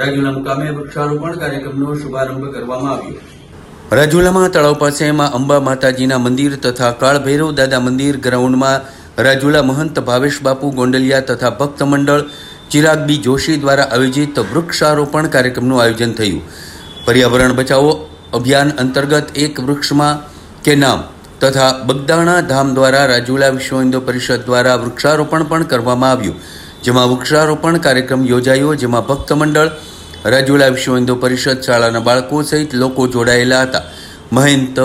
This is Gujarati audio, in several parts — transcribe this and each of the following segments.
રાજુલા મુકામે વૃક્ષારોપણ કાર્યક્રમનો શુભારંભ કરવામાં આવ્યો. રાજુલામાં તળાવ પાસે માં અંબા માતાજીના મંદિર તથા કાળભૈરવ દાદા મંદિર ગ્રાઉન્ડમાં રાજુલા મહંત ભાવેશ બાપુ ગોંડલિયા તથા ભક્ત મંડળ ચિરાગ બી જોશી દ્વારા આયોજિત વૃક્ષારોપણ કાર્યક્રમનું આયોજન થયું. પર્યાવરણ બચાવો અભિયાન અંતર્ગત એક વૃક્ષમાં કે નામ તથા બગદાણા ધામ દ્વારા રાજુલા વિશ્વ હિન્દુ પરિષદ દ્વારા વૃક્ષારોપણ પણ કરવામાં આવ્યું. જેમાં વૃક્ષારોપણ કાર્યક્રમ યોજાયો, જેમાં ભક્ત મંડળ, રાજુલા વિશ્વ હિન્દુ પરિષદ, શાળાના બાળકો સહિત લોકો જોડાયેલા હતા. મહેંત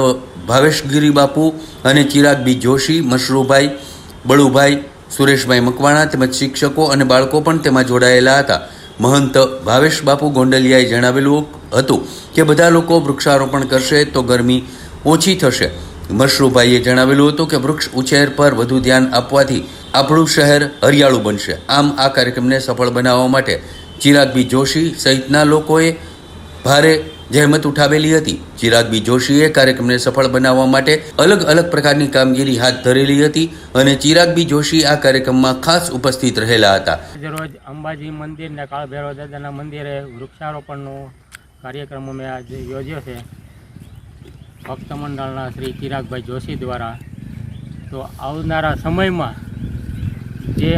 ભાવેશગીરી બાપુ અને ચિરાગ બી જોશી, મશરૂભાઈ, બળુભાઈ, સુરેશભાઈ મકવાણા તેમજ શિક્ષકો અને બાળકો પણ તેમાં જોડાયેલા હતા. મહંત ભાવેશ બાપુ ગોંડલિયાએ જણાવેલું હતું કે, બધા લોકો વૃક્ષારોપણ કરશે તો ગરમી ઓછી થશે. મશરૂભાઈએ જણાવેલું હતું કે, વૃક્ષ ઉછેર પર વધુ ધ્યાન આપવાથી આપણું શહેર હરિયાળું બનશે. આમ આ કાર્યક્રમને સફળ બનાવવા માટે ચિરાગબી જોશી સહિતના લોકોએ ભારે જહેમત ઉઠાવેલી હતી. ચિરાગબી જોશીએ કાર્યક્રમને સફળ બનાવવા માટે અલગ અલગ પ્રકારની કામગીરી હાથ ધરેલી હતી અને ચિરાગબી જોશી આ કાર્યક્રમમાં ખાસ ઉપસ્થિત રહેલા હતા. રોજ અંબાજી મંદિર ને કાળભૈરવ દાદાના મંદિરે વૃક્ષારોપણનો કાર્યક્રમ અમે આજે યોજ્યો છે. ભક્ત મંડળના શ્રી ચિરાગભાઈ જોશી દ્વારા. તો આવનારા સમયમાં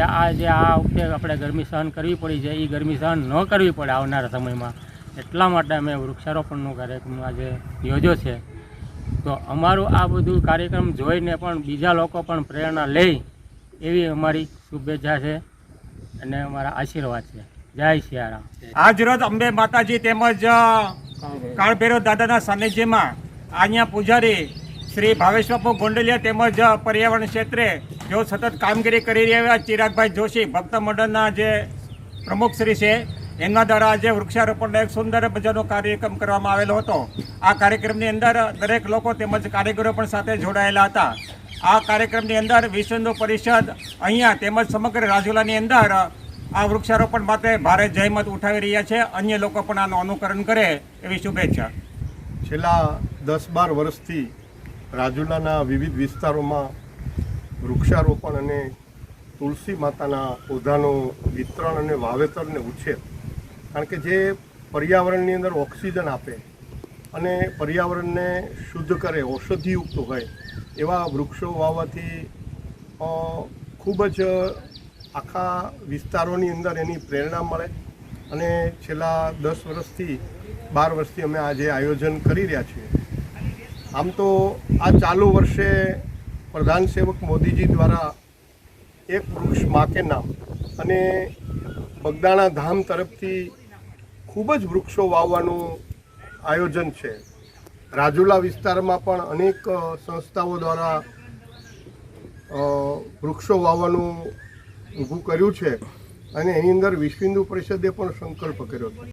આ જે આ વખતે આપણે ગરમી સહન કરવી પડી છે એ ગરમી સહન ન કરવી પડે આવનારા સમયમાં. એટલા માટે અમે વૃક્ષારોપણનો કાર્યક્રમ આજે યોજ્યો છે. તો અમારું આ બધું કાર્યક્રમ જોઈને પણ બીજા લોકો પણ પ્રેરણા લે એવી અમારી શુભેચ્છા છે અને અમારા આશીર્વાદ છે. જય સિયારામ. આજ રોજ અંબે માતાજી તેમજ કાળભેરો દાદાના સાનિધ્યમાં અહીંયા પૂજારી શ્રી ભાવેશ બાપુ ગોંડલિયા તેમજ પર્યાવરણ ક્ષેત્રે જો સતત કામગીરી કરી રહ્યા ચિરાગભાઈ જોશી, ભક્ત મંડળના જે પ્રમુખશ્રી છે એમના દ્વારા આજે વૃક્ષારોપણનો એક સુંદર મજાનો કાર્યક્રમ કરવામાં આવેલો હતો. આ કાર્યક્રમની અંદર દરેક લોકો તેમજ કારીગરો પણ સાથે જોડાયેલા હતા. આ કાર્યક્રમની અંદર વિશ્વ હિન્દુ પરિષદ અહીંયા તેમજ સમગ્ર રાજુલાની અંદર આ વૃક્ષારોપણ માટે ભારે જહેમત ઉઠાવી રહ્યા છે. અન્ય લોકો પણ આનું અનુકરણ કરે એવી શુભેચ્છા. છેલ્લા દસ બાર વર્ષથી રાજુલાના વિવિધ વિસ્તારોમાં વૃક્ષારોપણ અને તુલસી માતાના પૌધાનું વિતરણ અને વાવેતરને ઉછેર. કારણ કે જે પર્યાવરણની અંદર ઓક્સિજન આપે અને પર્યાવરણને શુદ્ધ કરે, ઔષધિયુક્ત હોય, એવા વૃક્ષો વાવવાથી ખૂબ જ આખા વિસ્તારોની અંદર એની પ્રેરણા મળે અને છેલ્લા દસ વર્ષથી બાર વર્ષથી અમે આજે આયોજન કરી રહ્યા છીએ. આમ તો આ ચાલુ વર્ષે પ્રધાન સેવક મોદીજી દ્વારા એક વૃક્ષ માકે નામ અને બગદાણા ધામ તરફથી ખૂબ જ વૃક્ષો વાવવાનું આયોજન છે. રાજુલા વિસ્તારમાં પણ અનેક સંસ્થાઓ દ્વારા વૃક્ષો વાવવાનું ઊભું કર્યું છે અને એની અંદર વિશ્વ હિન્દુ પરિષદે પણ સંકલ્પ કર્યો છે.